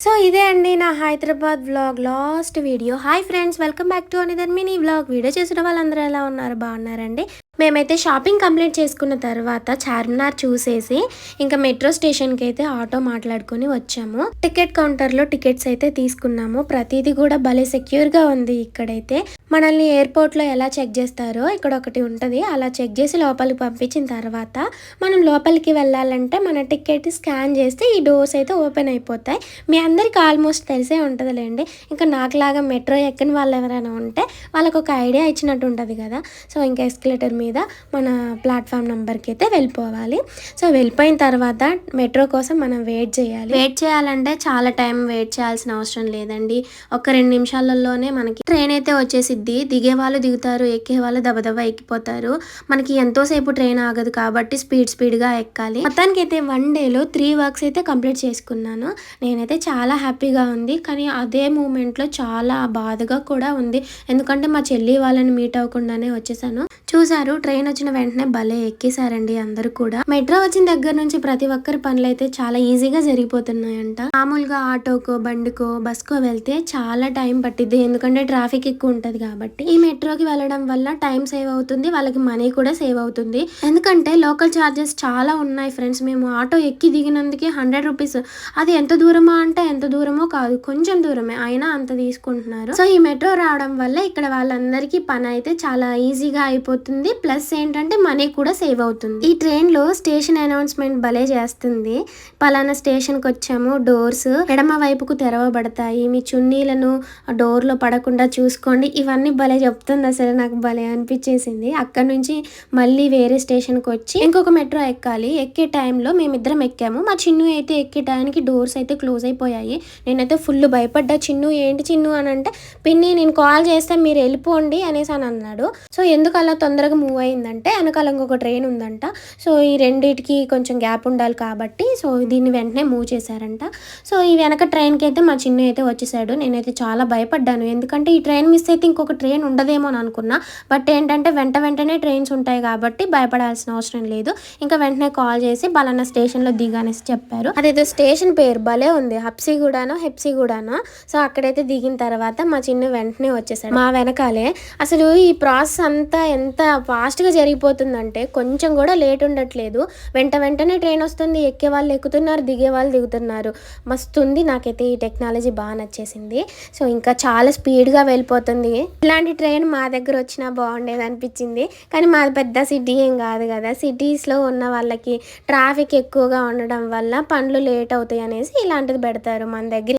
So ఇదే అండి నా Hyderabad vlog last video. Hi friends welcome back to another mini vlog video చేసిన వాళ్ళందరూ ఎలా ఉన్నారు? బాగున్నారండి? మేమైతే షాపింగ్ కంప్లీట్ చేసుకున్న తర్వాత చార్మినార్ చూసేసి ఇంకా మెట్రో స్టేషన్కి అయితే ఆటో మాట్లాడుకొని వచ్చాము. టికెట్ కౌంటర్లో టికెట్స్ అయితే తీసుకున్నాము. ప్రతిదీ కూడా భలే సెక్యూర్గా ఉంది ఇక్కడైతే. మనల్ని ఎయిర్పోర్ట్లో ఎలా చెక్ చేస్తారో ఇక్కడ ఒకటి ఉంటుంది. అలా చెక్ చేసి లోపలికి పంపించిన తర్వాత మనం లోపలికి వెళ్ళాలంటే మన టికెట్ స్కాన్ చేస్తే ఈ డోర్స్ అయితే ఓపెన్ అయిపోతాయి. మీ అందరికి ఆల్మోస్ట్ తెలిసే ఉంటుందిలేండి. ఇంకా నాకులాగా మెట్రో ఎక్కని వాళ్ళు ఎవరైనా ఉంటే వాళ్ళకు ఒక ఐడియా ఇచ్చినట్టు ఉంటుంది కదా. సో ఇంకా ఎస్కలేటర్ మీద మన ప్లాట్ఫామ్ నెంబర్కి అయితే వెళ్ళిపోవాలి. సో వెళ్ళిపోయిన తర్వాత మెట్రో కోసం మనం వెయిట్ చేయాలి. వెయిట్ చేయాలంటే చాలా టైం వెయిట్ చేయాల్సిన అవసరం లేదండి. ఒక రెండు నిమిషాలలోనే మనకి ట్రైన్ అయితే వచ్చేసిద్ది. దిగే వాళ్ళు దిగుతారు ఎక్కే వాళ్ళు దబదబా ఎక్కిపోతారు. మనకి ఎంతోసేపు ట్రైన్ ఆగదు కాబట్టి స్పీడ్ స్పీడ్గా ఎక్కాలి. మొత్తానికి అయితే వన్ డేలో త్రీ వర్క్స్ అయితే కంప్లీట్ చేసుకున్నాను. నేనైతే చాలా హ్యాపీగా ఉంది. కానీ అదే మూమెంట్లో చాలా బాధగా కూడా ఉంది. ఎందుకంటే మా చెల్లి వాళ్ళని మీట్ అవ్వకుండానే వచ్చేసాను. చూసారు ట్రైన్ వచ్చిన వెంటనే భలే ఎక్కేసారండి అందరూ కూడా. మెట్రో వచ్చిన దగ్గర నుంచి ప్రతి ఒక్కరి పనులు అయితే చాలా ఈజీగా జరిగిపోతున్నాయంట. మామూలుగా ఆటోకో బండికో బస్కో వెళ్తే చాలా టైం పట్టిద్ది. ఎందుకంటే ట్రాఫిక్ ఎక్కువ ఉంటది కాబట్టి. ఈ మెట్రోకి వెళ్ళడం వల్ల టైం సేవ్ అవుతుంది. వాళ్ళకి మనీ కూడా సేవ్ అవుతుంది. ఎందుకంటే లోకల్ చార్జెస్ చాలా ఉన్నాయి ఫ్రెండ్స్. మేము ఆటో ఎక్కి దిగినందుకే హండ్రెడ్ రూపీస్. అది ఎంత దూరమో అంటే ఎంత దూరమో కాదు. కొంచెం దూరమే. అయినా అంత తీసుకుంటున్నారు. సో ఈ మెట్రో రావడం వల్ల ఇక్కడ వాళ్ళందరికీ పని అయితే చాలా ఈజీగా అయిపోతుంది. ప్లస్ ఏంటంటే మనీ కూడా సేవ్ అవుతుంది. ఈ ట్రైన్లో స్టేషన్ అనౌన్స్మెంట్ భలే చేస్తుంది. పలానా స్టేషన్కి వచ్చాము. డోర్స్ ఎడమ వైపుకు తెరవబడతాయి. మీ చున్నీలను డోర్లో పడకుండా చూసుకోండి. ఇవన్నీ భలే చెప్తుంది అసలు. నాకు భలే అనిపించేసింది. అక్కడ నుంచి మళ్ళీ వేరే స్టేషన్కి వచ్చి ఇంకొక మెట్రో ఎక్కాలి. ఎక్కే టైంలో మేమిద్దరం ఎక్కాము. మా చిన్ను అయితే ఎక్కే టైంకి డోర్స్ అయితే క్లోజ్ అయిపోయాయి. నేనైతే ఫుల్ భయపడ్డా. చిన్ను ఏంటి చిన్ను? అని అంటే పిన్ని నేను కాల్ చేస్తే మీరు వెళ్ళిపోండి అనేసి అని అన్నాడు. సో ఎందుకు అలా తొందరగా మూవ్ అయిందంటే వెనకాల ఇంకొక ట్రైన్ ఉందంట. సో ఈ రెండింటికి కొంచెం గ్యాప్ ఉండాలి కాబట్టి సో దీన్ని వెంటనే మూవ్ చేశారంట. సో ఈ వెనక ట్రైన్కి అయితే మా చిన్న అయితే వచ్చేసాడు. నేనైతే చాలా భయపడ్డాను. ఎందుకంటే ఈ ట్రైన్ మిస్ అయితే ఇంకొక ట్రైన్ ఉండదేమో అని అనుకున్నా. బట్ ఏంటంటే వెంట వెంటనే ట్రైన్స్ ఉంటాయి కాబట్టి భయపడాల్సిన అవసరం లేదు. ఇంకా వెంటనే కాల్ చేసి బలానా స్టేషన్లో దిగానేసి చెప్పారు. అదేదో స్టేషన్ పేరు భలే ఉంది. హప్సిగూడానో హెప్సిగూడానో సో అక్కడైతే దిగిన తర్వాత మా చిన్న వెంటనే వచ్చేసాడు. మా వెనకాలే. అసలు ఈ ప్రాసెస్ అంతా ఎంత ఫాస్ట్గా జరిగిపోతుందంటే కొంచెం కూడా లేట్ ఉండట్లేదు. వెంట వెంటనే ట్రైన్ వస్తుంది ఎక్కే వాళ్ళు ఎక్కుతున్నారు దిగే వాళ్ళు దిగుతున్నారు. మస్తు ఉంది నాకైతే ఈ టెక్నాలజీ బాగా నచ్చేసింది. సో ఇంకా చాలా స్పీడ్గా వెళ్ళిపోతుంది. ఇలాంటి ట్రైన్ మా దగ్గర వచ్చినా బాగుండేది అనిపించింది. కానీ మాది పెద్ద సిటీ ఏం కాదు కదా. సిటీస్లో ఉన్న వాళ్ళకి ట్రాఫిక్ ఎక్కువగా ఉండడం వల్ల పనులు లేట్ అవుతాయి అనేసి ఇలాంటిది పెడతారు మన దగ్గర.